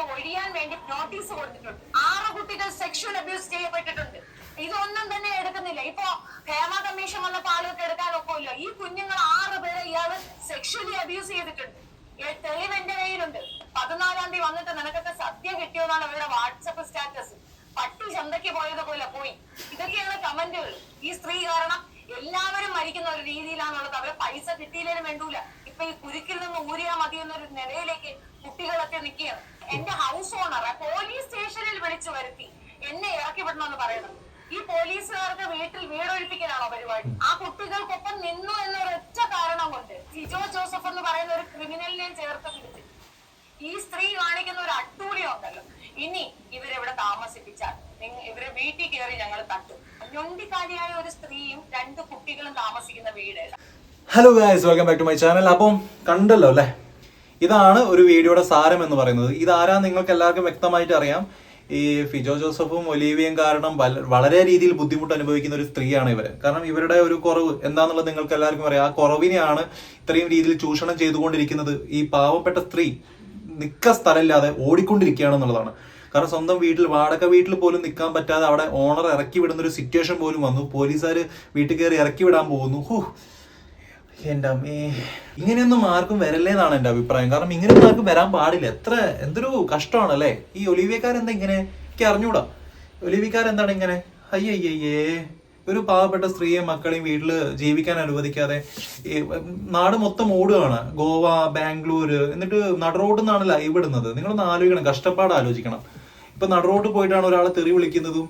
നിന്ന് ഒഴിയാൻ വേണ്ടി നോട്ടീസ് കൊടുത്തിട്ടുണ്ട്. ആറ് കുട്ടികൾ സെക്ഷൽ അബ്യൂസ് ചെയ്യപ്പെട്ടിട്ടുണ്ട്. ഇതൊന്നും തന്നെ എടുക്കുന്നില്ല. ഇപ്പൊ ഹേമ കമ്മീഷൻ വന്നപ്പോ ആളുകൾക്ക് എടുക്കാൻ ഒക്കില്ല ഈ കുഞ്ഞുങ്ങൾ ആറ് പേരെ ഇയാൾ സെക്ഷലി അബ്യൂസ് ചെയ്തിട്ടുണ്ട്. തെളിവ് എന്റെ കയ്യിലുണ്ട്. പതിനാലാം തീയതി വന്നിട്ട് നിനക്കൊക്കെ സദ്യ കിട്ടിയോന്നാണ് അവരുടെ വാട്സപ്പ് സ്റ്റാറ്റസ്. പട്ടി ചന്തയ്ക്ക് പോയതുപോലെ പോയി. ഇതൊക്കെയാണ് കമന്റുകൾ ഈ സ്ത്രീ കാരണം എല്ലാവരും മരിക്കുന്ന ഒരു രീതിയിലാണുള്ളത്. അവരെ പൈസ കിട്ടിയില്ലേലും വേണ്ടൂല. ഇപ്പൊ ഈ കുരുക്കിൽ നിന്ന് ഊരിയാ മതി എന്നൊരു നിലയിലേക്ക് കുട്ടികളൊക്കെ നിൽക്കുകയാണ്. എന്റെ ഹൗസ് ഓണറെ പോലീസ് സ്റ്റേഷനിൽ വിളിച്ചു വരുത്തി. എന്നെ ഇറക്കി വിടണമെന്ന് പറയുന്നത് ഈ പോലീസുകാർക്ക് വീട്ടിൽ വീടൊഴിപ്പിക്കലാണോ പരിപാടി? ആ കുട്ടികൾക്കൊപ്പം നിന്നു എന്നൊരൊറ്റ കാരണം കൊണ്ട് ജിജോ ജോസഫ് എന്ന് പറയുന്ന ഒരു ക്രിമിനലിനെ ചേർത്ത് പിടിച്ചു. ഈ സ്ത്രീ കാണിക്കുന്ന ഒരു അട്ടൂഴിയം ഉണ്ടല്ലോ. ഇനി ഇവരെവിടെ താമസിപ്പിച്ചാൽ ഇവരെ വീട്ടിൽ കയറി ഞങ്ങൾ തട്ടും. ഞൊണ്ടിക്കാരിയായ ഒരു സ്ത്രീയും രണ്ട് കുട്ടികളും താമസിക്കുന്ന വീട് hello guys welcome back to my channel അപ്പം കണ്ടല്ലോ അല്ലേ? ഇതാണ് ഒരു വീഡിയോയുടെ സാരം എന്ന് പറയുന്നത്. ഇതാരാ നിങ്ങൾക്ക് എല്ലാവർക്കും വ്യക്തമായിട്ട് അറിയാം. ഈ ഫിജോ ജോസഫും ഒലീവിയും കാരണം വളരെ രീതിയിൽ ബുദ്ധിമുട്ട് അനുഭവിക്കുന്ന ഒരു സ്ത്രീയാണ് ഇവർ. കാരണം ഇവരുടെ ഒരു കുറവ് എന്താണെന്നുള്ളത് നിങ്ങൾക്ക് എല്ലാവർക്കും അറിയാം. ആ കുറവിനെയാണ് ഇത്രയും രീതിയിൽ ചൂഷണം ചെയ്തുകൊണ്ടിരിക്കുന്നത്. ഈ പാവപ്പെട്ട സ്ത്രീ നിക്ക സ്ഥലമില്ലാതെ ഓടിക്കൊണ്ടിരിക്കുകയാണെന്നുള്ളതാണ് കാരണം സ്വന്തം വീട്ടിൽ വാടക വീട്ടിൽ പോലും നിൽക്കാൻ പറ്റാതെ അവിടെ ഓണർ ഇറക്കി വിടുന്ന ഒരു സിറ്റുവേഷൻ പോലും വന്നു. പോലീസുകാർ വീട്ടിൽ കയറി ഇറക്കി വിടാൻ പോകുന്നു. ഹൂ അമ്മേ. ഇങ്ങനെയൊന്നും ആർക്കും വരല്ലേന്നാണ് എന്റെ അഭിപ്രായം. കാരണം ഇങ്ങനെയൊന്നും ആർക്കും വരാൻ പാടില്ല. എത്ര എന്തൊരു കഷ്ടമാണല്ലേ? ഈ ഒലിവിയക്കാരെന്താ ഇങ്ങനെ? എനിക്ക് അറിഞ്ഞൂടാ. ഒലിവിക്കാരെന്താണ് ഇങ്ങനെ? അയ്യയ്യേ ഒരു പാവപ്പെട്ട സ്ത്രീയെ മക്കളെയും വീട്ടിൽ ജീവിക്കാൻ അനുവദിക്കാതെ നാട് മൊത്തം ഓടുകയാണ് ഗോവ ബാംഗ്ലൂർ എന്നിട്ട് നടറോഡിൽ നിന്നാണ് ലൈവ് ഇടുന്നത്. നിങ്ങളൊന്ന് ആലോചിക്കണം. കഷ്ടപ്പാട് ആലോചിക്കണം. ഇപ്പൊ നടറോട്ട് പോയിട്ടാണ് ഒരാളെ തെറി വിളിക്കുന്നതും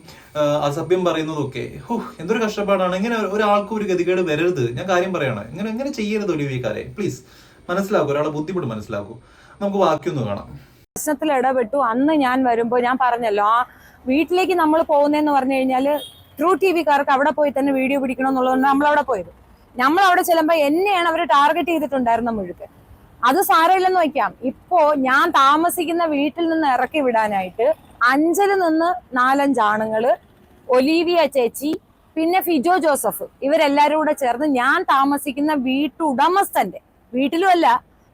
അസഭ്യം പറയുന്നതും ഒക്കെ. ഹോ എന്തൊരു കഷ്ടപ്പാടാണ്. ഇങ്ങനെ ഒരാൾക്കും ഒരു ഗതികേട് വരരുത്. ഞാൻ കാര്യം പറയണം. ഇങ്ങനെ എങ്ങനെ ചെയ്യരുത് ഒലിവിക്കാരെ പ്ലീസ് മനസ്സിലാക്കൂ. ഒരാളെ ബുദ്ധിമുട്ട് മനസ്സിലാക്കൂ. നമുക്ക് ബാക്കിയൊന്ന് കാണാം. പ്രശ്നത്തിൽ ഇടപെട്ടു. അന്ന് ഞാൻ വരുമ്പോ ഞാൻ പറഞ്ഞല്ലോ ആ വീട്ടിലേക്ക് നമ്മൾ പോകുന്നതെന്ന് പറഞ്ഞു കഴിഞ്ഞാൽ ട്രൂ ടി വിക്കാർക്ക് അവിടെ പോയി തന്നെ വീഡിയോ പിടിക്കണം എന്നുള്ളതുകൊണ്ട് നമ്മൾ അവിടെ പോയത്. നമ്മൾ അവിടെ ചെല്ലുമ്പോ എന്നെയാണ് അവർ ടാർഗറ്റ് ചെയ്തിട്ടുണ്ടായിരുന്ന മുഴുക്ക്. അത് സാരമില്ലെന്ന് വയ്ക്കാം. ഇപ്പോ ഞാൻ താമസിക്കുന്ന വീട്ടിൽ നിന്ന് ഇറക്കി വിടാനായിട്ട് അഞ്ചലിൽ നിന്ന് നാലഞ്ച് ആണുങ്ങൾ ഒലീവിയ ചേച്ചി പിന്നെ ഫിജോ ജോസഫ്. ഇവരെല്ലാരും കൂടെ ചേർന്ന് ഞാൻ താമസിക്കുന്ന വീട്ടുടമസ്ഥന്റെ വീട്ടിലുമല്ല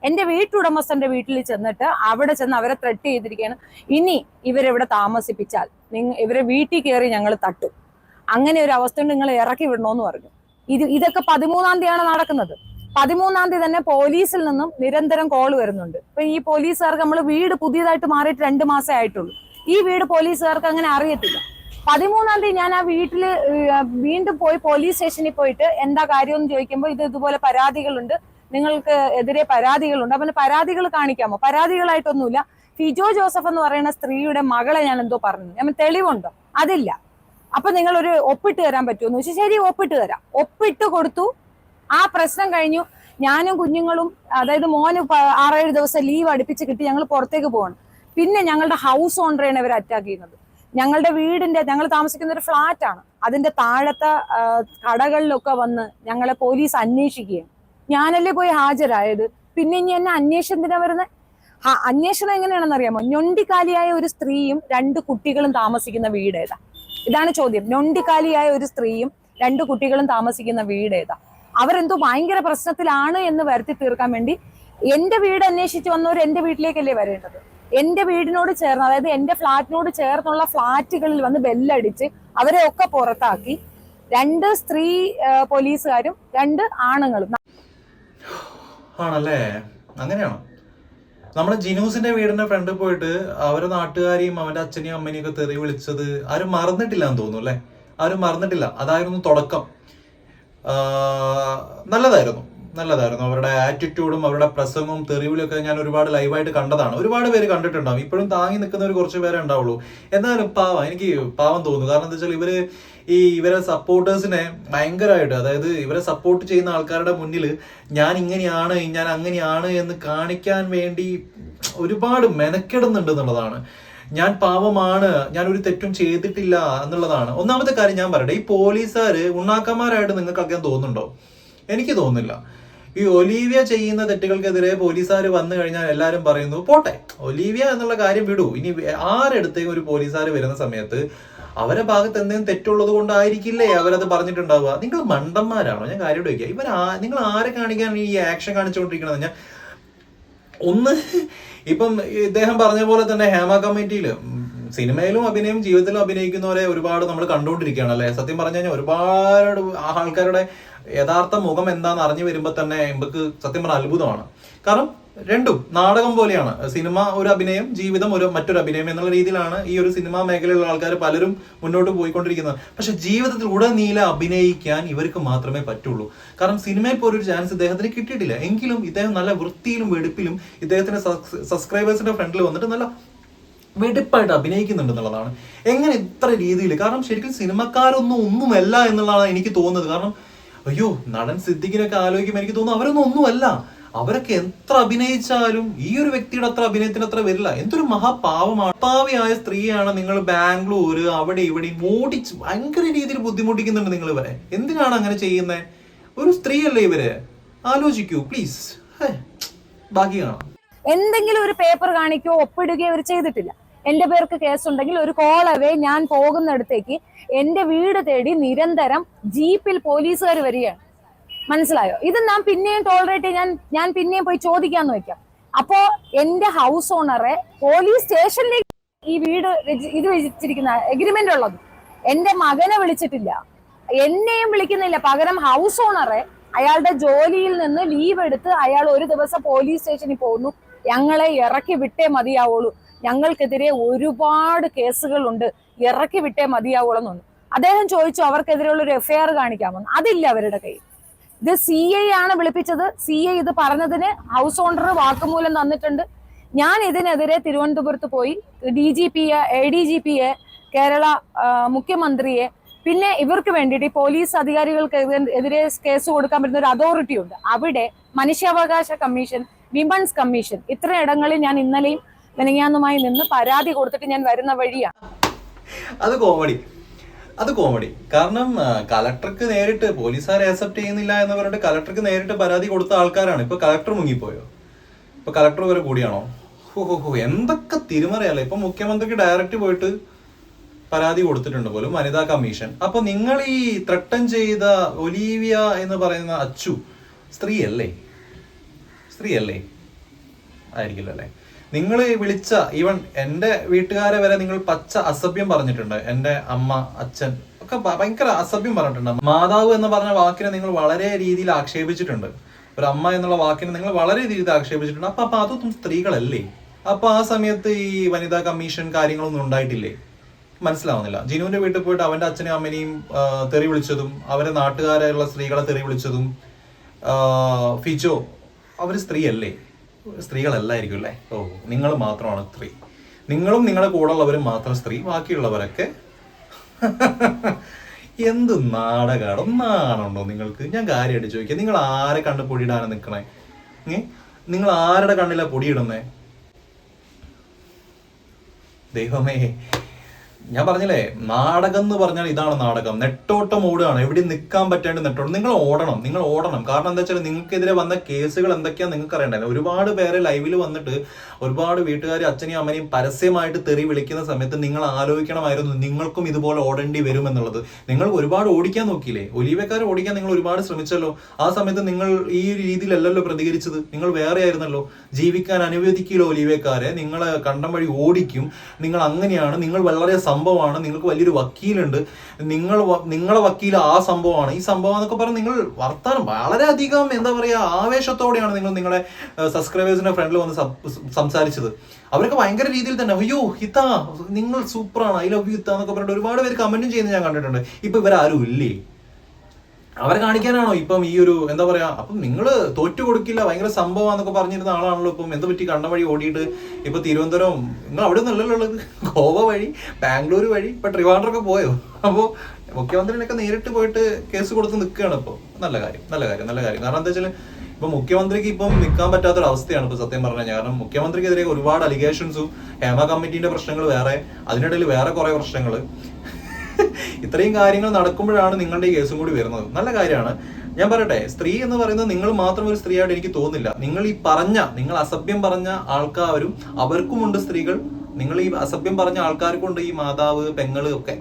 എന്റെ വീട്ടുടമസ്ഥന്റെ വീട്ടിൽ ചെന്നിട്ട് അവിടെ ചെന്ന് അവരെ ത്രെട്ട് ചെയ്തിരിക്കുകയാണ്. ഇനി ഇവരെവിടെ താമസിപ്പിച്ചാൽ നിങ്ങ ഇവരെ വീട്ടിൽ കയറി ഞങ്ങൾ തട്ടും. അങ്ങനെ ഒരു അവസ്ഥ നിങ്ങൾ ഇറക്കി വിടണമെന്ന് പറഞ്ഞു. ഇത് ഇതൊക്കെ പതിമൂന്നാം തീയതിയാണ് നടക്കുന്നത്. പതിമൂന്നാം തീയതി തന്നെ പോലീസിൽ നിന്നും നിരന്തരം കോൾ വരുന്നുണ്ട്. ഇപ്പൊ ഈ പോലീസുകാർക്ക് നമ്മൾ വീട് പുതിയതായിട്ട് മാറിയിട്ട് രണ്ട് മാസമേ ആയിട്ടുള്ളൂ. ഈ വീട് പോലീസുകാർക്ക് അങ്ങനെ അറിയത്തില്ല. പതിമൂന്നാം തീയതി ഞാൻ ആ വീട്ടിൽ വീണ്ടും പോയി പോലീസ് സ്റ്റേഷനിൽ പോയിട്ട് എന്താ കാര്യം എന്ന് ചോദിക്കുമ്പോൾ ഇത് ഇതുപോലെ പരാതികളുണ്ട്. നിങ്ങൾക്ക് എതിരെ പരാതികളുണ്ട്. അപ്പം പരാതികൾ കാണിക്കാമോ? പരാതികളായിട്ടൊന്നുമില്ല. ഫിജോ ജോസഫ് എന്ന് പറയുന്ന സ്ത്രീയുടെ മകളെ ഞാൻ എന്തോ പറഞ്ഞു. ഞാൻ തെളിവുണ്ടോ? അതില്ല. അപ്പൊ നിങ്ങൾ ഒരു ഒപ്പിട്ട് തരാൻ പറ്റുമോ എന്ന് ശരി ഒപ്പിട്ട് തരാം. ഒപ്പിട്ട് കൊടുത്തു. ആ പ്രശ്നം കഴിഞ്ഞു. ഞാനും കുഞ്ഞുങ്ങളും അതായത് മോന് ആറേഴ് ദിവസം ലീവ് അടുപ്പിച്ച് കിട്ടി. ഞങ്ങൾ പുറത്തേക്ക് പോകണം പിന്നെ ഞങ്ങളുടെ ഹൗസ് ഓണറെയാണ് ഇവർ അറ്റാക്ക് ചെയ്യുന്നത്. ഞങ്ങളുടെ വീടിന്റെ ഞങ്ങൾ താമസിക്കുന്ന ഒരു ആണ്. അതിന്റെ താഴത്തെ കടകളിലൊക്കെ വന്ന് ഞങ്ങളെ പോലീസ് അന്വേഷിക്കുകയും ഞാനല്ലേ പോയി ഹാജരായത്? പിന്നെ ഇനി എന്നെ അന്വേഷണത്തിനാ വരുന്നത് അന്വേഷണം എങ്ങനെയാണെന്ന് അറിയാമോ? ഞൊണ്ടിക്കാലിയായ ഒരു സ്ത്രീയും രണ്ട് കുട്ടികളും താമസിക്കുന്ന വീട് ഏതാ? ഇതാണ് ചോദ്യം. ഞൊണ്ടിക്കാലിയായ ഒരു സ്ത്രീയും രണ്ട് കുട്ടികളും താമസിക്കുന്ന വീട് ഏതാ? അവരെന്തോ ഭയങ്കര പ്രശ്നത്തിലാണ് എന്ന് വരുത്തി തീർക്കാൻ വേണ്ടി എന്റെ വീട് അന്വേഷിച്ച് വന്നവർ എന്റെ വീട്ടിലേക്കല്ലേ വരേണ്ടത്? എന്റെ വീടിനോട് ചേർന്ന് അതായത് എന്റെ ഫ്ലാറ്റിനോട് ചേർന്നുള്ള ഫ്ലാറ്റുകളിൽ വന്ന് ബെല്ലടിച്ച് അവരെ ഒക്കെ പുറത്താക്കി. രണ്ട് സ്ത്രീ പോലീസുകാരും രണ്ട് ആണുങ്ങളും. ആണല്ലേ? അങ്ങനെയാണോ? നമ്മുടെ ജിനൂസിന്റെ വീടിന്റെ ഫ്രണ്ട് പോയിട്ട് അവരെ നാട്ടുകാരെയും അവന്റെ അച്ഛനെയും അമ്മനെയും ഒക്കെ തെറി വിളിച്ചത് ആരും മറന്നിട്ടില്ല എന്ന് തോന്നുന്നു അല്ലെ? ആരും മറന്നിട്ടില്ല. അതായിരുന്നു തുടക്കം. നല്ലതായിരുന്നു. നല്ലതായിരുന്നു. അവരുടെ ആറ്റിറ്റ്യൂഡും അവരുടെ പ്രസംഗവും തെറിവിലൊക്കെ ഞാൻ ഒരുപാട് ലൈവായിട്ട് കണ്ടതാണ്. ഒരുപാട് പേര് കണ്ടിട്ടുണ്ടാവും. ഇപ്പോഴും താങ്ങി നിൽക്കുന്നവർ കുറച്ച് പേരെ ഉണ്ടാവുള്ളൂ. എന്നാലും പാവം എനിക്ക് പാവം തോന്നുന്നു. കാരണം എന്താ വെച്ചാൽ ഇവർ ഈ ഇവരെ സപ്പോർട്ടേഴ്സിനെ ഭയങ്കരമായിട്ട് അതായത് ഇവരെ സപ്പോർട്ട് ചെയ്യുന്ന ആൾക്കാരുടെ മുന്നിൽ ഞാൻ ഇങ്ങനെയാണ് ഞാൻ അങ്ങനെയാണ് എന്ന് കാണിക്കാൻ വേണ്ടി ഒരുപാട് മെനക്കെടുന്നുണ്ട് എന്നുള്ളതാണ്. ഞാൻ പാവമാണ് ഞാൻ ഒരു തെറ്റും ചെയ്തിട്ടില്ല എന്നുള്ളതാണ്. ഒന്നാമത്തെ കാര്യം ഞാൻ പറയട്ടെ ഈ പോലീസുകാർ ഉണ്ണാക്കന്മാരായിട്ട് നിങ്ങൾക്കൊക്കെ തോന്നുന്നുണ്ടോ? എനിക്ക് തോന്നുന്നില്ല. ഈ ഒലീവിയ ചെയ്യുന്ന തെറ്റുകൾക്കെതിരെ പോലീസുകാർ വന്നു കഴിഞ്ഞാൽ എല്ലാവരും പറയുന്നു പോട്ടെ ഒലീവിയ എന്നുള്ള കാര്യം വിടൂ. ഇനി ആരെടുത്തേക്കും ഒരു പോലീസുകാർ വരുന്ന സമയത്ത് അവരെ ഭാഗത്ത് എന്തെങ്കിലും തെറ്റുള്ളത് കൊണ്ടായിരിക്കില്ലേ അവരത് പറഞ്ഞിട്ടുണ്ടാവുക? നിങ്ങൾ മണ്ടന്മാരാണോ? ഞാൻ കാര്യം ചോദിക്കുക ഇവർ നിങ്ങൾ ആരെ കാണിക്കാൻ ഈ ആക്ഷൻ കാണിച്ചുകൊണ്ടിരിക്കണമെന്ന് ഞാൻ ഒന്ന് ഇപ്പം ഇദ്ദേഹം പറഞ്ഞ പോലെ തന്നെ ഹേമ കമ്മിറ്റിയിൽ സിനിമയിലും അഭിനയം ജീവിതത്തിലും അഭിനയിക്കുന്നവരെ ഒരുപാട് നമ്മൾ കണ്ടുകൊണ്ടിരിക്കുകയാണ് അല്ലേ? സത്യം പറഞ്ഞു കഴിഞ്ഞാൽ ഒരുപാട് ആൾക്കാരുടെ യഥാർത്ഥ മുഖം എന്താന്ന് അറിഞ്ഞു വരുമ്പോൾ തന്നെ എമ്പക്ക് സത്യം പറഞ്ഞാൽ അത്ഭുതമാണ്. കാരണം രണ്ടും നാടകം പോലെയാണ്. സിനിമ ഒരു അഭിനയം ജീവിതം ഒരു മറ്റൊരു അഭിനയം എന്നുള്ള രീതിയിലാണ് ഈ ഒരു സിനിമാ മേഖലയിലുള്ള ആൾക്കാർ പലരും മുന്നോട്ട് പോയിക്കൊണ്ടിരിക്കുന്നത്. പക്ഷെ ജീവിതത്തിൽ ഉടനീല അഭിനയിക്കാൻ ഇവർക്ക് മാത്രമേ പറ്റുള്ളൂ. കാരണം സിനിമയിൽ പോലൊരു ചാൻസ് ഇദ്ദേഹത്തിന് കിട്ടിയിട്ടില്ല. എങ്കിലും ഇദ്ദേഹം നല്ല വൃത്തിയിലും വെടുപ്പിലും ഇദ്ദേഹത്തിന്റെ സബ്സ്ക്രൈബേഴ്സിന്റെ ഫ്രണ്ടിൽ വന്നിട്ട് നല്ല വെടിപ്പായിട്ട് അഭിനയിക്കുന്നുണ്ട് എന്നുള്ളതാണ്. എങ്ങനെ ഇത്ര രീതിയിൽ? കാരണം ശരിക്കും സിനിമക്കാരൊന്നും ഒന്നുമല്ല എന്നുള്ളതാണ് എനിക്ക് തോന്നുന്നത്. കാരണം അയ്യോ നടൻ സിദ്ദിഖിനൊക്കെ ആലോചിക്കുമ്പോൾ എനിക്ക് തോന്നുന്നു അവരൊന്നും ഒന്നുമല്ല. അവരൊക്കെ എത്ര അഭിനയിച്ചാലും ഈ ഒരു വ്യക്തിയുടെ അത്ര അഭിനയത്തിന് അത്ര വരില്ല. എന്തൊരു മഹാപാവമാണ്. പാവിയായ സ്ത്രീയാണ് നിങ്ങൾ ബാംഗ്ലൂർ അവിടെ ഇവിടെ ഓടിച്ച് ഭയങ്കര രീതിയിൽ ബുദ്ധിമുട്ടിക്കുന്നുണ്ട് നിങ്ങൾ ഇവരെ. എന്തിനാണ് അങ്ങനെ ചെയ്യുന്നത് ഒരു സ്ത്രീയല്ലേ ഇവർ? ആലോചിക്കൂ പ്ലീസ്. ബാക്കി കാണാം. എന്തെങ്കിലും ഒരു പേപ്പർ കാണിക്കുകയോ ഒപ്പിടുകയോ അവർ ചെയ്തിട്ടില്ല. എന്റെ പേർക്ക് കേസുണ്ടെങ്കിൽ ഒരു കോളവേ ഞാൻ പോകുന്നിടത്തേക്ക് എന്റെ വീട് തേടി നിരന്തരം ജീപ്പിൽ പോലീസുകാർ വരികയാണ്. മനസ്സിലായോ? ഇത് ഞാൻ പിന്നെയും ടോളറേറ്റ് ഞാൻ ഞാൻ പിന്നെയും പോയി ചോദിക്കാന്ന് വെക്കാം. അപ്പോ എന്റെ ഹൗസ് ഓണറെ പോലീസ് സ്റ്റേഷനിലേക്ക് ഈ വീട് ഇത് വെച്ചിരിക്കുന്ന എഗ്രിമെന്റ് ഉള്ളത്. എന്റെ മകനെ വിളിച്ചിട്ടില്ല. എന്നെയും വിളിക്കുന്നില്ല. പകരം ഹൗസ് ഓണറെ അയാളുടെ ജോലിയിൽ നിന്ന് ലീവ് എടുത്ത് അയാൾ ഒരു ദിവസം പോലീസ് സ്റ്റേഷനിൽ പോകുന്നു. ഞങ്ങളെ ഇറക്കി വിട്ടേ മതിയാവുള്ളൂ. ഞങ്ങൾക്കെതിരെ ഒരുപാട് കേസുകളുണ്ട്. ഇറക്കി വിട്ടേ മതിയാവുള്ളൂ അദ്ദേഹം ചോദിച്ചു അവർക്കെതിരെയുള്ള ഒരു എഫ്ഐആർ കാണിക്കാമെന്ന് അതില്ല അവരുടെ കയ്യിൽ. ഇത് സി ഐ ആണ് വിളിപ്പിച്ചത്. സി ഐ ഇത് പറഞ്ഞതിന് ഹൗസ് ഓണർ വാക്കുമൂലം തന്നിട്ടുണ്ട്. ഞാൻ ഇതിനെതിരെ തിരുവനന്തപുരത്ത് പോയി ഡി ജി പിയെ എ ഡി ജി പിയെ കേരള മുഖ്യമന്ത്രിയെ പിന്നെ ഇവർക്ക് വേണ്ടിയിട്ട് പോലീസ് അധികാരികൾക്ക് എതിരെ കേസ് കൊടുക്കാൻ പറ്റുന്ന ഒരു അതോറിറ്റി ഉണ്ട്. അവിടെ മനുഷ്യാവകാശ കമ്മീഷൻ വിമൻസ് കമ്മീഷൻ ഇത്തരം ഇടങ്ങളിൽ ഞാൻ ഇന്നലെയും മെനങ്ങാന്നുമായി നിന്ന് പരാതി കൊടുത്തിട്ട് ഞാൻ വരുന്ന വഴിയാ. അത് കോമഡി അത് കോമഡി കാരണം കലക്ടർക്ക് നേരിട്ട് പോലീസുകാരെ അക്സെപ്റ്റ് ചെയ്യുന്നില്ല എന്ന് പറഞ്ഞിട്ട് കലക്ടർക്ക് നേരിട്ട് പരാതി കൊടുത്ത ആൾക്കാരാണ്. ഇപ്പൊ കലക്ടർ മുങ്ങിപ്പോയോ? ഇപ്പൊ കലക്ടർ വരെ കൂടിയാണോ? എന്തൊക്കെ തിരുമറിയാലോ. ഇപ്പൊ മുഖ്യമന്ത്രിക്ക് ഡയറക്റ്റ് പോയിട്ട് പരാതി കൊടുത്തിട്ടുണ്ട് പോലും വനിതാ കമ്മീഷൻ. അപ്പൊ നിങ്ങൾ ഈ ത്രട്ടൻ ചെയ്ത ഒലീവിയ എന്ന് പറയുന്ന അച്ചു സ്ത്രീയല്ലേ? സ്ത്രീയല്ലേ? ആയിരിക്കില്ല അല്ലേ നിങ്ങൾ വിളിച്ച ഈവൻ എന്റെ വീട്ടുകാരെ വരെ നിങ്ങൾ പച്ച അസഭ്യം പറഞ്ഞിട്ടുണ്ട്. എന്റെ അമ്മ അച്ഛൻ ഒക്കെ ഭയങ്കര അസഭ്യം പറഞ്ഞിട്ടുണ്ട്. മാതാവ് എന്ന് പറഞ്ഞ വാക്കിനെ നിങ്ങൾ വളരെ രീതിയിൽ ആക്ഷേപിച്ചിട്ടുണ്ട്. ഒരു അമ്മ എന്നുള്ള വാക്കിനെ നിങ്ങൾ വളരെ രീതിയിൽ ആക്ഷേപിച്ചിട്ടുണ്ട്. അപ്പൊ അപ്പൊ അതൊന്നും സ്ത്രീകളല്ലേ? അപ്പൊ ആ സമയത്ത് ഈ വനിതാ കമ്മീഷൻ കാര്യങ്ങളൊന്നും ഉണ്ടായിട്ടില്ലേ? മനസ്സിലാവുന്നില്ല. ജിനുവിന്റെ വീട്ടിൽ പോയിട്ട് അവന്റെ അച്ഛനെയും അമ്മനെയും തെറി വിളിച്ചതും അവരെ നാട്ടുകാരായുള്ള സ്ത്രീകളെ തെറി വിളിച്ചതും ഫിജോ അവർ സ്ത്രീയല്ലേ? സ്ത്രീകളല്ലായിരിക്കും അല്ലേ? ഓ നിങ്ങൾ മാത്രമാണ് സ്ത്രീ. നിങ്ങളും നിങ്ങളുടെ കൂടെ ഉള്ളവരും മാത്രം സ്ത്രീ ബാക്കിയുള്ളവരൊക്കെ എന്ത് നാടകാടോ? ഒന്നാണുണ്ടോ നിങ്ങൾക്ക്? ഞാൻ കാര്യമായിട്ട് ചോദിക്കാം. നിങ്ങൾ ആരെ കണ്ണ് പൊടിയിടാനാണ് നിൽക്കണേ? നിങ്ങൾ ആരുടെ കണ്ണിലാണ് പൊടിയിടുന്നേ? ദൈവമേ ഞാൻ പറഞ്ഞില്ലേ നാടകം എന്ന് പറഞ്ഞാൽ ഇതാണ് നാടകം. നെട്ടോട്ടം ഓടുകയാണ്. എവിടെ നിൽക്കാൻ പറ്റാണ്ട് നെട്ടോട്ടം. നിങ്ങൾ ഓടണം നിങ്ങൾ ഓടണം. കാരണം എന്താ വെച്ചാൽ നിങ്ങൾക്കെതിരെ വന്ന കേസുകൾ എന്തൊക്കെയാ നിങ്ങൾക്ക് അറിയണ്ടേ ഒരുപാട് പേരെ ലൈവിൽ വന്നിട്ട് ഒരുപാട് വീട്ടുകാർ അച്ഛനെയും അമ്മനെയും പരസ്യമായിട്ട് തെറി വിളിക്കുന്ന സമയത്ത് നിങ്ങൾ ആലോചിക്കണമായിരുന്നു നിങ്ങൾക്കും ഇതുപോലെ ഓടേണ്ടി വരും എന്നുള്ളത്. നിങ്ങൾ ഒരുപാട് ഓടിക്കാൻ നോക്കിയില്ലേ? ഒലീവക്കാർ ഓടിക്കാൻ നിങ്ങൾ ഒരുപാട് ശ്രമിച്ചല്ലോ. ആ സമയത്ത് നിങ്ങൾ ഈ രീതിയിലല്ലല്ലോ പ്രതികരിച്ചത്. നിങ്ങൾ വേറെ ആയിരുന്നല്ലോ. ജീവിക്കാൻ അനുവദിക്കില്ല ഒലീവക്കാരെ. നിങ്ങളെ കണ്ടം വഴി ഓടിക്കും. നിങ്ങൾ അങ്ങനെയാണ്. നിങ്ങൾ വളരെ സംഭവമാണ്. നിങ്ങൾക്ക് വലിയൊരു വക്കീലുണ്ട്. നിങ്ങൾ നിങ്ങളെ വക്കീൽ ആ സംഭവമാണ്. ഈ സംഭവം എന്നൊക്കെ പറഞ്ഞ് നിങ്ങൾ വർത്താനം വളരെയധികം എന്താ പറയുക ആവേശത്തോടെയാണ് നിങ്ങൾ നിങ്ങളെ സബ്സ്ക്രൈബേഴ്സിന്റെ ഫ്രണ്ടിൽ വന്ന് സംസാരിച്ചത്. അവരൊക്കെ ഭയങ്കര രീതിയിൽ തന്നെ അയ്യോ ഹിത നിങ്ങൾ സൂപ്പറാണ് ഐ ലവ് യു ഹിത എന്നൊക്കെ പറഞ്ഞിട്ട് ഒരുപാട് പേര് കമന്റും ചെയ്യുന്നത് ഞാൻ കണ്ടിട്ടുണ്ട്. ഇപ്പൊ ഇവരാരും ഇല്ലേ? അവരെ കാണിക്കാനാണോ? ഇപ്പം ഈ ഒരു എന്താ പറയാ അപ്പം നിങ്ങൾ തോറ്റു കൊടുക്കില്ല ഭയങ്കര സംഭവമാന്നൊക്കെ പറഞ്ഞിരുന്ന ആളാണല്ലോ ഇപ്പം. എന്ത് പറ്റി? കണ്ട വഴി ഓടിയിട്ട് ഇപ്പൊ തിരുവനന്തപുരം നിങ്ങൾ അവിടെ നിന്നല്ലല്ലോ ഉള്ളത്. ഗോവ വഴി ബാംഗ്ലൂർ വഴി ഇപ്പൊ ട്രിവാൻഡ്രൊക്കെ പോയോ? അപ്പോ മുഖ്യമന്ത്രിനൊക്കെ നേരിട്ട് പോയിട്ട് കേസ് കൊടുത്ത് നിൽക്കുകയാണ് ഇപ്പോൾ നല്ല കാര്യം നല്ല കാര്യം നല്ല കാര്യം. കാരണം എന്താ വെച്ചാൽ ഇപ്പൊ മുഖ്യമന്ത്രിക്ക് ഇപ്പം നിൽക്കാൻ പറ്റാത്തൊരു അവസ്ഥയാണ് ഇപ്പൊ സത്യം പറഞ്ഞു. കഴിഞ്ഞാൽ കാരണം മുഖ്യമന്ത്രിക്കെതിരെ ഒരുപാട് അലിഗേഷൻസും ഹേമ കമ്മിറ്റിന്റെ പ്രശ്നങ്ങൾ വേറെ അതിനിടയിൽ വേറെ കുറെ പ്രശ്നങ്ങൾ ഇത്രയും കാര്യങ്ങൾ നടക്കുമ്പോഴാണ് നിങ്ങളുടെ കേസും കൂടി വരുന്നത്. നല്ല കാര്യമാണ്. ഞാൻ പറയട്ടെ സ്ത്രീ എന്ന് പറയുന്നത് നിങ്ങൾ മാത്രം ഒരു സ്ത്രീയായിട്ട് എനിക്ക് തോന്നുന്നില്ല. നിങ്ങൾ ഈ പറഞ്ഞ നിങ്ങൾ അസഭ്യം പറഞ്ഞ ആൾക്കാരും അവർക്കുമുണ്ട് സ്ത്രീകൾ. നിങ്ങൾ ഈ അസഭ്യം പറഞ്ഞ ആൾക്കാർക്കുണ്ട് ഈ മാതാവ് പെങ്ങൾ ഒക്കെ.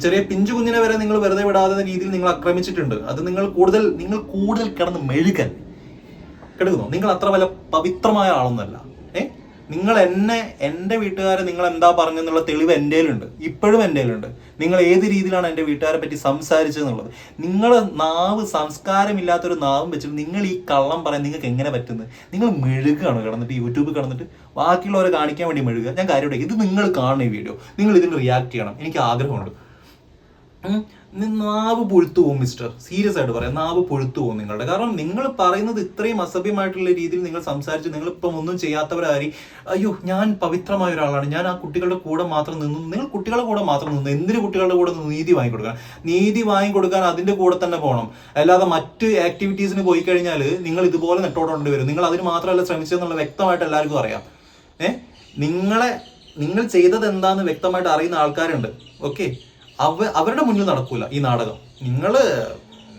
ചെറിയ പിഞ്ചു കുഞ്ഞിനെ വരെ നിങ്ങൾ വെറുതെ വിടാതെ രീതിയിൽ നിങ്ങൾ ആക്രമിച്ചിട്ടുണ്ട്. അത് നിങ്ങൾ കൂടുതൽ നിങ്ങൾ കൂടുതൽ കിടന്ന് മെഴുകൻ കിടക്കുന്നു നിങ്ങൾ അത്ര വല്ല പവിത്രമായ ആളൊന്നല്ല ഏ? നിങ്ങൾ എന്നെ എന്റെ വീട്ടുകാരെ നിങ്ങൾ എന്താ പറഞ്ഞെന്നുള്ള തെളിവ് എന്റെ കയ്യിലുണ്ട്. ഇപ്പോഴും എന്റെ കയ്യിലുണ്ട്. നിങ്ങൾ ഏത് രീതിയിലാണ് എന്റെ വീട്ടുകാരെ പറ്റി സംസാരിച്ചതെന്നുള്ളത്? നിങ്ങൾ നാവ് സംസ്കാരമില്ലാത്തൊരു നാവും വെച്ചിട്ട് നിങ്ങൾ ഈ കള്ളം പറയാൻ നിങ്ങൾക്ക് എങ്ങനെ പറ്റുന്നത്? നിങ്ങൾ മെഴുകാണ് കിടന്നിട്ട് യൂട്യൂബിൽ കിടന്നിട്ട്? ബാക്കിയുള്ളവരെ കാണിക്കാൻ വേണ്ടി മെഴുകുക ഞാൻ കാര്യം ഇത് നിങ്ങൾ കാണണം ഈ വീഡിയോ നിങ്ങൾ ഇതിന് റിയാക്ട് ചെയ്യണം. എനിക്ക് ആഗ്രഹമുണ്ട്. നാവ് പൊഴുത്തു പോകും മിസ്റ്റർ സീരിയസ് ആയിട്ട് പറയാം. നാവ് പൊഴുത്തു പോകും നിങ്ങളുടെ. കാരണം നിങ്ങൾ പറയുന്നത് ഇത്രയും അസഭ്യമായിട്ടുള്ള രീതിയിൽ നിങ്ങൾ സംസാരിച്ച് നിങ്ങൾ ഇപ്പം ഒന്നും ചെയ്യാത്തവരായി. അയ്യോ ഞാൻ പവിത്രമായ ഒരാളാണ്. ഞാൻ ആ കുട്ടികളുടെ കൂടെ മാത്രം നിന്നു നിങ്ങൾ കുട്ടികളുടെ കൂടെ മാത്രം നിന്നു എന്തിനു കുട്ടികളുടെ കൂടെ നിന്ന് നീതി വാങ്ങിക്കൊടുക്കാൻ നീതി വാങ്ങിക്കൊടുക്കാൻ അതിന്റെ കൂടെ തന്നെ പോകണം. അല്ലാതെ മറ്റ് ആക്ടിവിറ്റീസിന് പോയി കഴിഞ്ഞാൽ നിങ്ങൾ ഇതുപോലെ നെട്ടോടേണ്ടി വരും. നിങ്ങൾ അതിന് മാത്രമല്ല ശ്രമിച്ചതെന്നുള്ള വ്യക്തമായിട്ട് എല്ലാവർക്കും അറിയാം. ഏഹ് നിങ്ങളെ നിങ്ങൾ ചെയ്തത് എന്താന്ന് വ്യക്തമായിട്ട് അറിയുന്ന ആൾക്കാരുണ്ട്. ഓക്കെ? അവ അവരുടെ മുന്നിൽ നടക്കൂല ഈ നാടകം. നിങ്ങൾ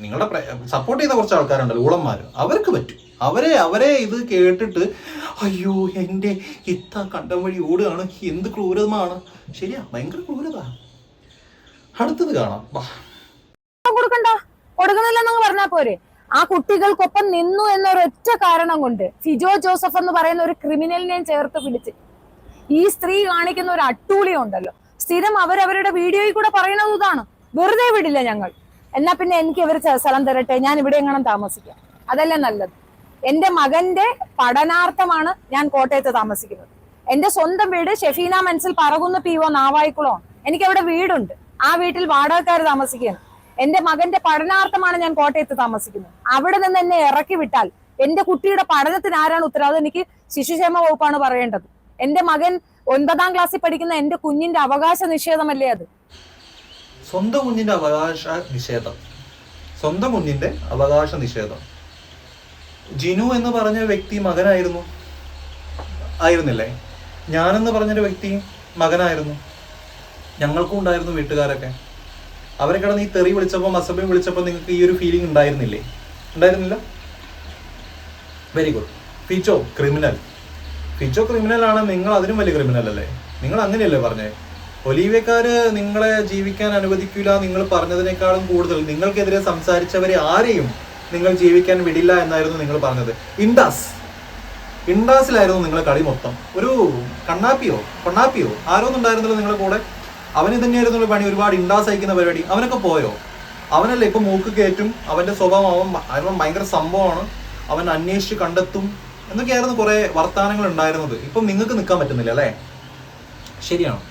നിങ്ങളുടെ സപ്പോർട്ട് ചെയ്യുന്ന കുറച്ച് ആൾക്കാരുണ്ടല്ലോ ഊളന്മാർ അവർക്ക് പറ്റും. അവരെ അവരെ ഇത് കേട്ടിട്ട് അയ്യോ എന്റെ ഇത്ത കണ്ടം വഴി ഓടുകയാണ്. എന്ത് ക്രൂരമാണ്. ശരിയാ ഭയങ്കര ക്രൂരത. അടുത്തത് കാണാം. പറഞ്ഞാ പോരെ. ആ കുട്ടികൾക്കൊപ്പം നിന്നു എന്നൊരൊറ്റ കാരണം കൊണ്ട് ഫിജോ ജോസഫ് എന്ന് പറയുന്ന ഒരു ക്രിമിനലിനെ ചേർത്ത് പിടിച്ച് ഈ സ്ത്രീ കാണിക്കുന്ന ഒരു അട്ടൂളി ഉണ്ടല്ലോ സ്ഥിരം അവരവരുടെ വീഡിയോയിൽ കൂടെ പറയുന്നത് ഇതാണ്. വെറുതെ വിടില്ല ഞങ്ങൾ. എന്നാ പിന്നെ എനിക്ക് ഇവർ സ്ഥലം തരട്ടെ? ഞാൻ ഇവിടെ എങ്ങനെ താമസിക്കാം. അതല്ലേ നല്ലത്. എന്റെ മകന്റെ പഠനാർത്ഥമാണ് ഞാൻ കോട്ടയത്ത് താമസിക്കുന്നത്. എന്റെ സ്വന്തം വീട് ഷെഫീന മനസ്സിൽ പറകുന്ന പി ഒ നാവായിക്കുളമാണ്. എനിക്ക് അവിടെ വീടുണ്ട്. ആ വീട്ടിൽ വാടകക്കാർ താമസിക്കുകയാണ്. എന്റെ മകന്റെ പഠനാർത്ഥമാണ് ഞാൻ കോട്ടയത്ത് താമസിക്കുന്നത്. അവിടെ നിന്ന് എന്നെ ഇറക്കി വിട്ടാൽ എന്റെ കുട്ടിയുടെ പഠനത്തിന് ആരാണ് ഉത്തരവാദിത്വം എനിക്ക് ശിശുക്ഷേമ വകുപ്പാണ് പറയേണ്ടത്. എന്റെ മകൻ ഒൻപതാം ക്ലാസ്സിൽ പഠിക്കുന്ന എന്റെ കുഞ്ഞിന്റെ അവകാശ നിഷേധമല്ലേ അത്? സ്വന്തം കുഞ്ഞിന്റെ അവകാശ നിഷേധം. സ്വന്തം കുഞ്ഞിന്റെ അവകാശ നിഷേധം. ജിനു എന്ന് പറഞ്ഞ വ്യക്തി മകനായിരുന്നു. ആയിരുന്നില്ലേ? ഞാനെന്ന് പറഞ്ഞൊരു വ്യക്തി മകനായിരുന്നു. ഞങ്ങൾക്കും ഉണ്ടായിരുന്നു വീട്ടുകാരൊക്കെ. അവരെ കിടന്ന് ഈ തെറി വിളിച്ചപ്പോൾ അസഭ്യം വിളിച്ചപ്പോൾ നിങ്ങൾക്ക് ഈ ഒരു ഫീലിംഗ് ഉണ്ടായിരുന്നില്ലേ? ഉണ്ടായിരുന്നില്ല? വെരി ഗുഡ് ഫീച്ചോ ക്രിമിനൽ ഫിച്ചോ ക്രിമിനൽ ആണ് നിങ്ങൾ അതിനും വലിയ ക്രിമിനൽ അല്ലേ? നിങ്ങൾ അങ്ങനെയല്ലേ പറഞ്ഞേ? ഒലീവ്യക്കാര് നിങ്ങളെ ജീവിക്കാൻ അനുവദിക്കില്ല നിങ്ങൾ പറഞ്ഞതിനേക്കാളും കൂടുതൽ. നിങ്ങൾക്കെതിരെ സംസാരിച്ചവരെ ആരെയും നിങ്ങൾ ജീവിക്കാൻ വിടില്ല എന്നായിരുന്നു നിങ്ങൾ പറഞ്ഞത്. ഇൻഡാസ്. ഇൻഡാസിലായിരുന്നു നിങ്ങളെ കളി മൊത്തം. ഒരു കണ്ണാപ്പിയോ കൊണ്ണാപ്പിയോ ആരോന്നുണ്ടായിരുന്നല്ലോ നിങ്ങളുടെ കൂടെ? അവന് തന്നെയായിരുന്നു പണി. ഒരുപാട് ഇൻഡാസ് അയക്കുന്ന പരിപാടി. അവനൊക്കെ പോയോ? അവനല്ലേ ഇപ്പൊ മൂക്ക് കയറ്റും? അവന്റെ സ്വഭാവം അവൻ ഭയങ്കര സംഭവമാണ്. അവൻ അന്വേഷിച്ച് കണ്ടെത്തും. എന്നൊക്കെയായിരുന്നു കുറെ വർത്തമാനങ്ങൾ ഉണ്ടായിരുന്നത്. ഇപ്പം നിങ്ങൾക്ക് നിൽക്കാൻ പറ്റുന്നില്ല അല്ലേ? ശരിയാണ്?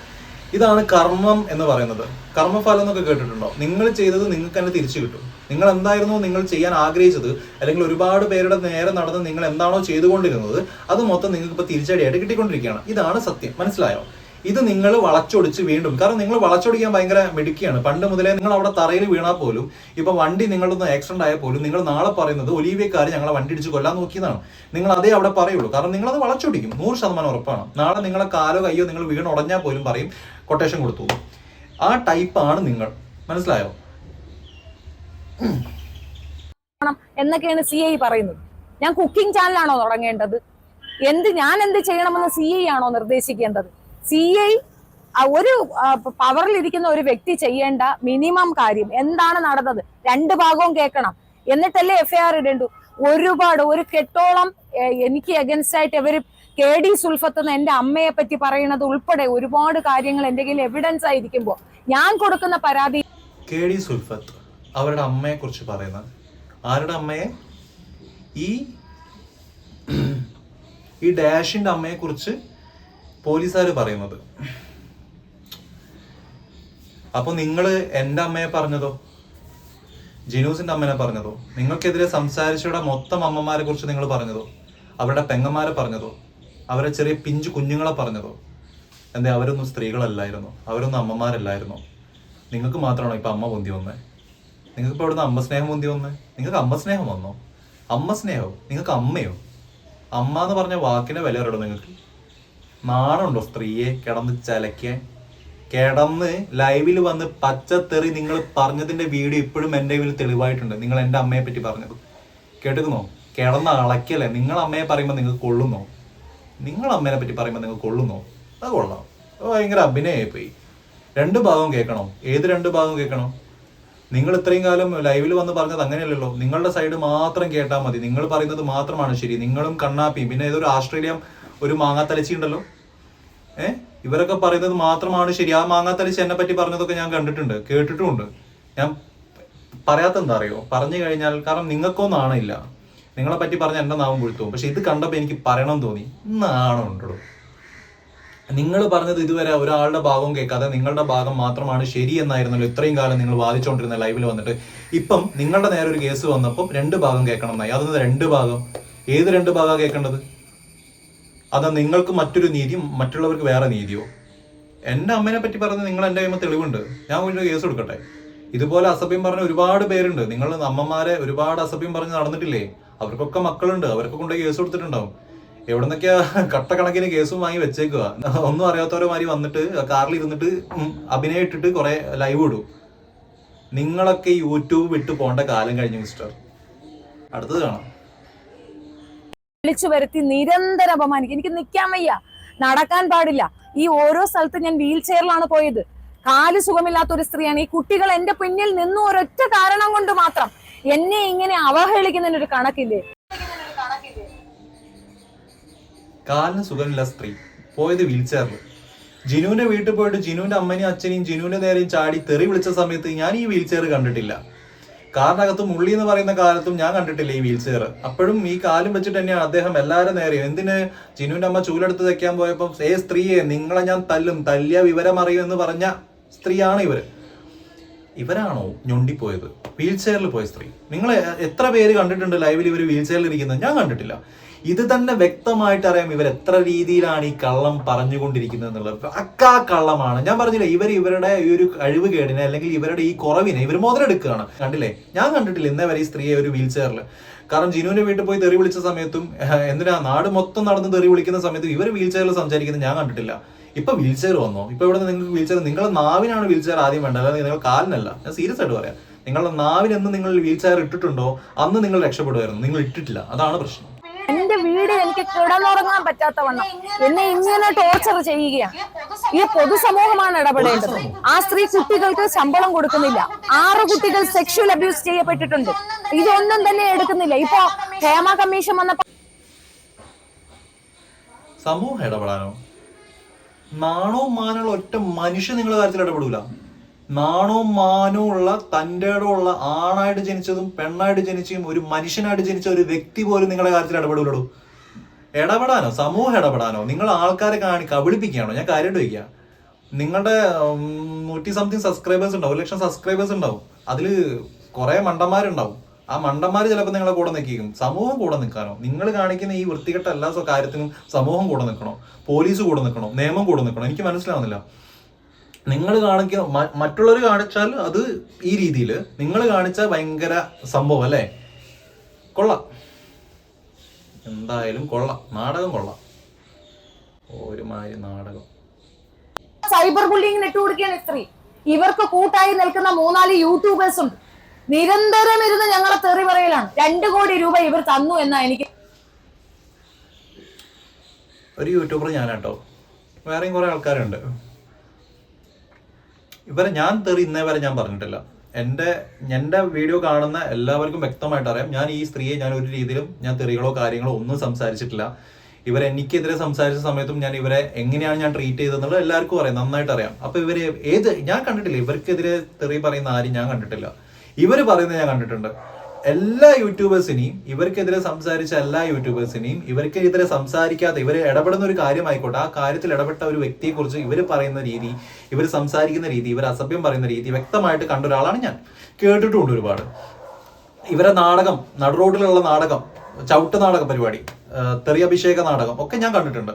ഇതാണ് കർമ്മം എന്ന് പറയുന്നത്. കർമ്മഫലം എന്നൊക്കെ കേട്ടിട്ടുണ്ടോ? നിങ്ങൾ ചെയ്തത് നിങ്ങൾക്ക് തന്നെ തിരിച്ചു കിട്ടും. നിങ്ങൾ എന്തായിരുന്നു നിങ്ങൾ ചെയ്യാൻ ആഗ്രഹിച്ചത് അല്ലെങ്കിൽ ഒരുപാട് പേരുടെ നേരെ നടന്ന് നിങ്ങൾ എന്താണോ ചെയ്തുകൊണ്ടിരുന്നത് അത് മൊത്തം നിങ്ങൾക്ക് ഇപ്പൊ തിരിച്ചടിയായിട്ട് കിട്ടിക്കൊണ്ടിരിക്കുകയാണ്. ഇതാണ് സത്യം. മനസ്സിലായോ? ഇത് നിങ്ങൾ വളച്ചൊടിച്ച് വീണ്ടും കാരണം നിങ്ങൾ വളച്ചൊടിക്കാൻ ഭയങ്കര മിടുക്കിയാണ്. പണ്ട് മുതലേ നിങ്ങൾ അവിടെ തറയിൽ വീണാൽ പോലും ഇപ്പൊ വണ്ടി നിങ്ങളുടെ ഒന്ന് ആക്സിഡന്റ് ആയാൽ പോലും നിങ്ങൾ നാളെ പറയുന്നത് ഒലീവിയക്കാർ ഞങ്ങളെ വണ്ടി ഇടിച്ച് കൊല്ലാൻ നോക്കിയതാണ്. നിങ്ങൾ അതേ അവിടെ പറയുള്ളൂ. കാരണം നിങ്ങൾ അത് വളച്ചൊടിക്കും. നൂറ് ശതമാനം ഉറപ്പാണ്. നാളെ നിങ്ങളെ കാലോ കയ്യോ നിങ്ങൾ വീണ് ഉടഞ്ഞാൽ പോലും പറയും കൊട്ടേഷൻ കൊടുത്തു. ആ ടൈപ്പാണ് നിങ്ങൾ. മനസ്സിലായോ? എന്നൊക്കെയാണ് സി ഐ പറയുന്നത്. ഞാൻ കുക്കിംഗ് ചാനലാണോ തുടങ്ങേണ്ടത്? എന്ത് ഞാൻ എന്ത് ചെയ്യണമെന്ന് സി ഐ ആണോ നിർദ്ദേശിക്കേണ്ടത്? സി ഐ ഒരു പവറിൽ ഇരിക്കുന്ന ഒരു വ്യക്തി ചെയ്യേണ്ട മിനിമം കാര്യം എന്താണ് നടന്നത്? രണ്ട് ഭാഗവും കേൾക്കണം. എന്നിട്ടല്ലേ എഫ്ഐആർ ഇടേണ്ടു. ഒരുപാട് ഒരു കെട്ടോളം എനിക്ക് അഗൻസ്റ്റ് ആയിട്ട് ഇവർ കെ ഡി സുൽഫത്ത് എന്ന് എന്റെ അമ്മയെ പറ്റി പറയുന്നത് ഉൾപ്പെടെ ഒരുപാട് കാര്യങ്ങൾ എന്റെ കയ്യിൽ എവിഡൻസ് ആയിരിക്കുമ്പോൾ ഞാൻ കൊടുക്കുന്ന പരാതി കെ ഡി സുൽഫത്ത് അവരുടെ അമ്മയെ കുറിച്ച് പറയുന്നത്. ആരുടെ അമ്മയെ? ഈ ഈ ഡാഷിന്റെ അമ്മയെ കുറിച്ച് പോലീസുകാർ പറയുന്നത്. അപ്പൊ നിങ്ങൾ എന്റെ അമ്മയെ പറഞ്ഞതോ? ജിനൂസിന്റെ അമ്മനെ പറഞ്ഞതോ? നിങ്ങൾക്കെതിരെ സംസാരിച്ചവരുടെ മൊത്തം അമ്മമാരെ കുറിച്ച് നിങ്ങൾ പറഞ്ഞതോ? അവരുടെ പെങ്ങന്മാരെ പറഞ്ഞതോ? അവരെ ചെറിയ പിഞ്ചു കുഞ്ഞുങ്ങളെ പറഞ്ഞതോ? എന്താ അവരൊന്നും സ്ത്രീകളല്ലായിരുന്നു. അവരൊന്നും അമ്മമാരല്ലായിരുന്നു. നിങ്ങൾക്ക് മാത്രമാണോ ഇപ്പൊ അമ്മ പൊന്തി വന്നേ? നിങ്ങൾക്ക് ഇപ്പൊ ഇവിടുന്ന് അമ്മ സ്നേഹം പൊന്തി വന്നേ? നിങ്ങൾക്ക് അമ്മ സ്നേഹം വന്നോ? അമ്മ സ്നേഹമോ നിങ്ങൾക്ക് അമ്മയോ? അമ്മ എന്ന് പറഞ്ഞ വാക്കിനെ വില നിങ്ങൾക്ക്? നാണുണ്ടോ സ്ത്രീയെ കിടന്ന് ചലക്കാൻ കിടന്ന് ലൈവിൽ വന്ന് പച്ചത്തെറി നിങ്ങൾ പറഞ്ഞതിന്റെ വീഡിയോ ഇപ്പോഴും എന്റെ കയ്യിൽ തെളിവായിട്ടുണ്ട്. നിങ്ങൾ എന്റെ അമ്മയെ പറ്റി പറഞ്ഞത്. കേട്ടുക്കുന്നോ കിടന്ന് അളക്കല്ലേ നിങ്ങൾ അമ്മയെ പറയുമ്പോൾ നിങ്ങൾ കൊള്ളുന്നോ? നിങ്ങൾ അമ്മേനെ പറ്റി പറയുമ്പോൾ നിങ്ങൾ കൊള്ളുന്നോ? അത് കൊള്ളാം. ഭയങ്കര അഭിനയമായി പോയി രണ്ട് ഭാഗവും കേൾക്കണോ? ഏത് രണ്ട് ഭാഗവും കേൾക്കണോ? നിങ്ങൾ ഇത്രയും കാലം ലൈവിൽ വന്ന് പറഞ്ഞത് അങ്ങനെയല്ലല്ലോ. നിങ്ങളുടെ സൈഡ് മാത്രം കേട്ടാൽ മതി. നിങ്ങൾ പറയുന്നത് മാത്രമാണ് ശരി. നിങ്ങളും കണ്ണാപ്പിയും. പിന്നെ ഏതൊരു ആസ്ട്രേലിയ ഒരു മാങ്ങാത്തലച്ചി ഉണ്ടല്ലോ ഏഹ് ഇവരൊക്കെ പറയുന്നത് മാത്രമാണ് ശരി. ആ മാങ്ങാത്തലച്ചി എന്നെ പറ്റി പറഞ്ഞതൊക്കെ ഞാൻ കണ്ടിട്ടുണ്ട് കേട്ടിട്ടുമുണ്ട്. ഞാൻ പറയാത്ത എന്താ അറിയോ? പറഞ്ഞു കഴിഞ്ഞാൽ കാരണം നിങ്ങൾക്കൊന്നും ആണില്ല നിങ്ങളെ പറ്റി പറഞ്ഞ എന്റെ നാവും പുഴുത്തു പക്ഷെ ഇത് കണ്ടപ്പോൾ എനിക്ക് പറയണം തോന്നി. ഉണ്ടോ നിങ്ങൾ പറഞ്ഞത് ഇതുവരെ ഒരാളുടെ ഭാഗം കേൾക്കാതെ നിങ്ങളുടെ ഭാഗം മാത്രമാണ് ശരി എന്നായിരുന്നല്ലോ ഇത്രയും കാലം നിങ്ങൾ വാദിച്ചുകൊണ്ടിരുന്ന ലൈവിൽ വന്നിട്ട്. ഇപ്പം നിങ്ങളുടെ നേരെ ഒരു കേസ് വന്നപ്പം രണ്ട് ഭാഗം കേൾക്കണം എന്നായി അതൊന്ന് രണ്ട് ഭാഗം? ഏത് രണ്ട് ഭാഗം കേൾക്കേണ്ടത്? അതാ നിങ്ങൾക്ക് മറ്റൊരു നീതി മറ്റുള്ളവർക്ക് വേറെ നീതിയോ? എന്റെ അമ്മേനെ പറ്റി പറഞ്ഞ് നിങ്ങൾ എന്റെ കയ്യുമ്പോൾ തെളിവുണ്ട്. ഞാൻ ഒരു കേസ് കൊടുക്കട്ടെ? ഇതുപോലെ അസഭ്യം പറഞ്ഞ ഒരുപാട് പേരുണ്ട്. നിങ്ങൾ അമ്മമാരെ ഒരുപാട് അസഭ്യം പറഞ്ഞ് നടന്നിട്ടില്ലേ? അവർക്കൊക്കെ മക്കളുണ്ട്. അവർക്ക് കൊണ്ട് കേസ് കൊടുത്തിട്ടുണ്ടാവും. എവിടെ നിന്നൊക്കെയാ കട്ടക്കണക്കിന് കേസും വാങ്ങി വെച്ചേക്കുക ഒന്നും അറിയാത്തവരെ മാതിരി വന്നിട്ട് കാറിൽ ഇരുന്നിട്ട് അഭിനയം ഇട്ടിട്ട് കുറെ ലൈവ് ഇടും. നിങ്ങളൊക്കെ യൂട്യൂബ് വിട്ടു പോകേണ്ട കാലം കഴിഞ്ഞു മിസ്റ്റർ. അടുത്തത് കാണാം. വിളിച്ചു വരുത്തി നിരന്തരം അപമാനിക്കും. എനിക്ക് നിൽക്കാൻ വയ്യ. നടക്കാൻ പാടില്ല. ഈ ഓരോ സ്ഥലത്ത് ഞാൻ വീൽ ചെയറിലാണ് പോയത്. കാൽ സുഖമില്ലാത്ത ഒരു സ്ത്രീയാണ്. ഈ കുട്ടികൾ എന്റെ പിന്നിൽ നിന്നു ഒരൊറ്റ കാരണം കൊണ്ട് മാത്രം എന്നെ ഇങ്ങനെ അവഹേളിക്കുന്നതിന് ഒരു കണക്കില്ലേ? കാലിന് സുഖമില്ല സ്ത്രീ. പോയത് വീൽ ചെയറിൽ ജിനുവിന്റെ വീട്ടിൽ പോയിട്ട് ജിനുവിന്റെ അമ്മനെയും അച്ഛനെയും ജിനുവിന്റെ നേരെയും ചാടി തെറി വിളിച്ച സമയത്ത് ഞാൻ ഈ വീൽ ചെയർ കണ്ടിട്ടില്ല. കാറിനകത്ത് മുള്ളി എന്ന് പറയുന്ന കാലത്തും ഞാൻ കണ്ടിട്ടില്ല ഈ വീൽചെയർ. അപ്പോഴും ഈ കാലും വെച്ചിട്ട് തന്നെയാണ് അദ്ദേഹം എല്ലാവരും നേരെയും എന്തിന് ജിനുവിന്റെ അമ്മ ചൂലെടുത്ത് തയ്ക്കാൻ പോയപ്പോൾ ഏ സ്ത്രീയെ നിങ്ങളെ ഞാൻ തല്ലും. തല്ലിയ വിവരം അറിയും എന്ന് പറഞ്ഞ സ്ത്രീയാണ് ഇവർ. ഇവരാണോ ഞൊണ്ടിപ്പോയത്? വീൽ ചെയറിൽ പോയ സ്ത്രീ. നിങ്ങൾ എത്ര പേര് കണ്ടിട്ടുണ്ട് ലൈവിൽ ഇവർ വീൽചെയറിൽ ഇരിക്കുന്നത്? ഞാൻ കണ്ടിട്ടില്ല. ഇത് തന്നെ വ്യക്തമായിട്ട് അറിയാം ഇവർ എത്ര രീതിയിലാണ് ഈ കള്ളം പറഞ്ഞുകൊണ്ടിരിക്കുന്നത് എന്നുള്ളത് അക്കാ കള്ളമാണ്. ഞാൻ പറഞ്ഞില്ല ഇവർ ഇവരുടെ ഈ ഒരു കഴിവ് കേടിനെ അല്ലെങ്കിൽ ഇവരുടെ ഈ കുറവിനെ ഇവർ മുതലെടുക്കുകയാണ്. കണ്ടില്ലേ? ഞാൻ കണ്ടിട്ടില്ല ഇന്നേ വരെ ഈ സ്ത്രീയെ ഒരു വീൽ ചെയറിൽ. കാരണം ജിനുവിന്റെ വീട്ടിൽ പോയി തെറി വിളിച്ച സമയത്തും എന്തിനാ നാട് മൊത്തം നടന്ന് തെറി വിളിക്കുന്ന സമയത്തും ഇവർ വീൽ ചെയറിൽ സംസാരിക്കുന്നത് ഞാൻ കണ്ടിട്ടില്ല. ഇപ്പൊ വീൽ ചെയർ വന്നോ? ഇപ്പൊ ഇവിടെ നിങ്ങൾക്ക് വീൽ ചെയർ നിങ്ങളുടെ നാവിനാണ് വീൽ ചെയർ ആദ്യം വേണ്ടത് അല്ലാതെ നിങ്ങൾ കാലിനല്ല. ഞാൻ സീരിയസ് ആയിട്ട് പറയാം. നിങ്ങളുടെ നാവിനെന്ന് നിങ്ങൾ വീൽ ചെയർ ഇട്ടിട്ടുണ്ടോ? അന്ന് നിങ്ങൾ രക്ഷപ്പെടുമായിരുന്നു. നിങ്ങൾ ഇട്ടിട്ടില്ല. അതാണ് പ്രശ്നം. എന്റെ വീട് എനിക്ക് കിടന്നുറങ്ങാൻ പറ്റാത്തവണ്ണം എന്നെ ഇങ്ങനെ ടോർച്ചർ ചെയ്യുകയാണ് ഈ പൊതുസമൂഹമാണ് ഇടപെടേണ്ടത്. ആ സ്ത്രീ കുട്ടികൾക്ക് ശമ്പളം കൊടുക്കുന്നില്ല. ആറ് കുട്ടികൾ സെക്ഷൽ അബ്യൂസ് ചെയ്യപ്പെട്ടിട്ടുണ്ട്. ഇതൊന്നും തന്നെ എടുക്കുന്നില്ല. ഇപ്പൊ ക്ഷേമ കമ്മീഷൻ വന്നപ്പോ സമൂഹം ഇടപെടാനോ? നാണോ മാനോ ഒറ്റ മനുഷ്യൻ നിങ്ങളുടെ കാര്യത്തിൽ ഇടപെടൂല. നാണവും മാനവും ഉള്ള തന്റെ ഉള്ള ആണായിട്ട് ജനിച്ചതും പെണ്ണായിട്ട് ജനിച്ചതും ഒരു മനുഷ്യനായിട്ട് ജനിച്ച ഒരു വ്യക്തി പോലും നിങ്ങളുടെ കാര്യത്തിൽ ഇടപെടൂലടൂ. ഇടപെടാനോ? സമൂഹം ഇടപെടാനോ? നിങ്ങൾ ആൾക്കാരെ കാണി കബളിപ്പിക്കുകയാണോ? ഞാൻ കാര്യം വയ്ക്കുക നിങ്ങളുടെ നൂറ്റി സംതിങ് സബ്സ്ക്രൈബേഴ്സ് ഉണ്ടാവും ഒരു ലക്ഷം സബ്സ്ക്രൈബേഴ്സ് ഉണ്ടാവും. അതിൽ കുറെ മണ്ടന്മാരുണ്ടാവും. ആ മണ്ടന്മാർ ചിലപ്പോൾ നിങ്ങളെ കൂടെ നിൽക്കും. സമൂഹം കൂടെ നിൽക്കാനോ? നിങ്ങൾ കാണിക്കുന്ന ഈ വൃത്തികെട്ട എല്ലാ കാര്യത്തിനും സമൂഹം കൂടെ നിൽക്കണോ? പോലീസ് കൂടെ നിൽക്കണോ? നിയമം കൂടെ നിൽക്കണോ? എനിക്ക് മനസ്സിലാവുന്നില്ല. നിങ്ങൾ കാണിക്കുന്ന മറ്റുള്ളവർ കാണിച്ചാൽ അത് ഈ രീതിയിൽ. നിങ്ങൾ കാണിച്ച ഭയങ്കര സംഭവം അല്ലേ? കൊള്ളാം. എന്തായാലും കൊള്ളാം. നാടകം കൊള്ളാം. ഒരുമാതിരി നാടകം. സൈബർ ബുള്ളിങ്ങിന് ഇട്ടുകൊടുക്കുകയാണ് കൊടുക്കുകയാണ് സ്ത്രീ ഇവർക്ക് കൂട്ടായി നിൽക്കുന്ന മൂന്നാൽ യൂട്യൂബേഴ്സ് ഉണ്ട്. നിരന്തരം ഇരുന്ന് ഞങ്ങളെ തെറി പറയലാണ്. രണ്ടു കോടി രൂപ ഇവർ തന്നു എന്നാ എനിക്ക് ഒരു യൂട്യൂബർ ഞാനാട്ടോ. വേറെയും കുറെ ആൾക്കാരുണ്ട്. ഇവരെ ഞാൻ തെറി ഇന്നേ വരെ ഞാൻ പറഞ്ഞിട്ടില്ല. എന്റെ എന്റെ വീഡിയോ കാണുന്ന എല്ലാവർക്കും വ്യക്തമായിട്ട് അറിയാം. ഞാൻ ഈ സ്ത്രീയെ ഞാൻ ഒരു രീതിയിലും ഞാൻ തെറികളോ കാര്യങ്ങളോ ഒന്നും സംസാരിച്ചിട്ടില്ല. ഇവരെ എനിക്കെതിരെ സംസാരിച്ച സമയത്തും ഞാൻ ഇവരെ എങ്ങനെയാണ് ഞാൻ ട്രീറ്റ് ചെയ്തതെന്നുള്ളത് എല്ലാവർക്കും അറിയാം നന്നായിട്ട് അറിയാം. അപ്പൊ ഇവർ ഏത് ഞാൻ കണ്ടിട്ടില്ല. ഇവർക്കെതിരെ തെറി പറയുന്ന ആരും ഞാൻ കണ്ടിട്ടില്ല. ഇവർ പറയുന്നത് ഞാൻ കണ്ടിട്ടുണ്ട്. എല്ലാ യൂട്യൂബേഴ്സിനെയും ഇവർക്കെതിരെ സംസാരിച്ച എല്ലാ യൂട്യൂബേഴ്സിനെയും ഇവർക്കെതിരെ സംസാരിക്കാത്ത ഇവർ ഇടപെടുന്ന ഒരു കാര്യമായിക്കോട്ടെ ആ കാര്യത്തിൽ ഇടപെട്ട ഒരു വ്യക്തിയെക്കുറിച്ച് ഇവർ പറയുന്ന രീതി ഇവർ സംസാരിക്കുന്ന രീതി ഇവർ അസഭ്യം പറയുന്ന രീതി വ്യക്തമായിട്ട് കണ്ട ഒരാളാണ് ഞാൻ. കേട്ടിട്ടുമുണ്ട് ഒരുപാട്. ഇവരെ നാടകം നടുറോഡിലുള്ള നാടകം ചവിട്ട് നാടക പരിപാടി തെറിയഭിഷേക നാടകം ഒക്കെ ഞാൻ കണ്ടിട്ടുണ്ട്.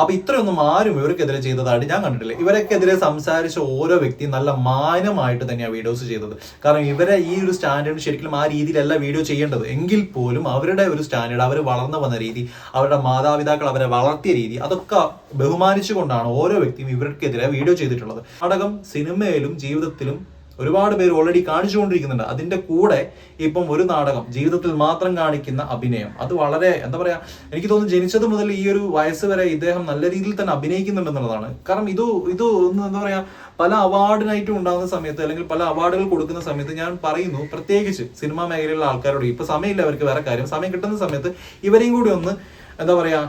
അപ്പൊ ഇത്രയൊന്നും ആരും ഇവർക്കെതിരെ ചെയ്തതായിട്ട് ഞാൻ കണ്ടിട്ടില്ല. ഇവരൊക്കെതിരെ സംസാരിച്ച ഓരോ വ്യക്തിയും നല്ല മാനമായിട്ട് തന്നെയാണ് വീഡിയോസ് ചെയ്തത്. കാരണം ഇവരെ ഈ ഒരു സ്റ്റാൻഡേർഡ് ശരിക്കും ആ രീതിയിലല്ല വീഡിയോ ചെയ്യേണ്ടത്. എങ്കിൽ പോലും അവരുടെ ഒരു സ്റ്റാൻഡേർഡ് അവർ വളർന്നു വന്ന രീതി അവരുടെ മാതാപിതാക്കൾ അവരെ വളർത്തിയ രീതി അതൊക്കെ ബഹുമാനിച്ചുകൊണ്ടാണ് ഓരോ വ്യക്തിയും ഇവർക്കെതിരെ വീഡിയോ ചെയ്തിട്ടുള്ളത്. നാടകം സിനിമയിലും ജീവിതത്തിലും ഒരുപാട് പേര് ഓൾറെഡി കാണിച്ചുകൊണ്ടിരിക്കുന്നുണ്ട്. അതിന്റെ കൂടെ ഇപ്പം ഒരു നാടകം ജീവിതത്തിൽ മാത്രം കാണിക്കുന്ന അഭിനയം. അത് വളരെ എന്താ പറയാ എനിക്ക് തോന്നുന്നു ജനിച്ചത് മുതൽ ഈ ഒരു വയസ്സ് വരെ ഇദ്ദേഹം നല്ല രീതിയിൽ തന്നെ അഭിനയിക്കുന്നുണ്ടെന്നുള്ളതാണ് കാരണം ഇത് ഇത് ഒന്ന് എന്താ പറയാ പല അവാർഡിനായിട്ടും ഉണ്ടാകുന്ന സമയത്ത് അല്ലെങ്കിൽ പല അവാർഡുകൾ കൊടുക്കുന്ന സമയത്ത് ഞാൻ പറയുന്നു പ്രത്യേകിച്ച് സിനിമാ മേഖലയിലുള്ള ആൾക്കാരോട് ഇപ്പൊ സമയമില്ല അവർക്ക് വേറെ കാര്യം. സമയം കിട്ടുന്ന സമയത്ത് ഇവരെയും കൂടി ഒന്ന് എന്താ പറയാ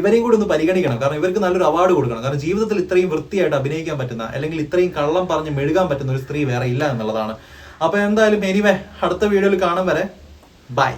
ഇവരെയും കൂടി ഒന്ന് പരിഗണിക്കണം. കാരണം ഇവർക്ക് നല്ലൊരു അവാർഡ് കൊടുക്കണം. കാരണം ജീവിതത്തിൽ ഇത്രയും വൃത്തിയായിട്ട് അഭിനയിക്കാൻ പറ്റുന്ന അല്ലെങ്കിൽ ഇത്രയും കള്ളം പറഞ്ഞ് മെഴുകാൻ പറ്റുന്ന ഒരു സ്ത്രീ വേറെ ഇല്ല എന്നുള്ളതാണ്. അപ്പൊ എന്തായാലും എനിവേ അടുത്ത വീഡിയോയിൽ കാണാൻ വരെ. ബൈ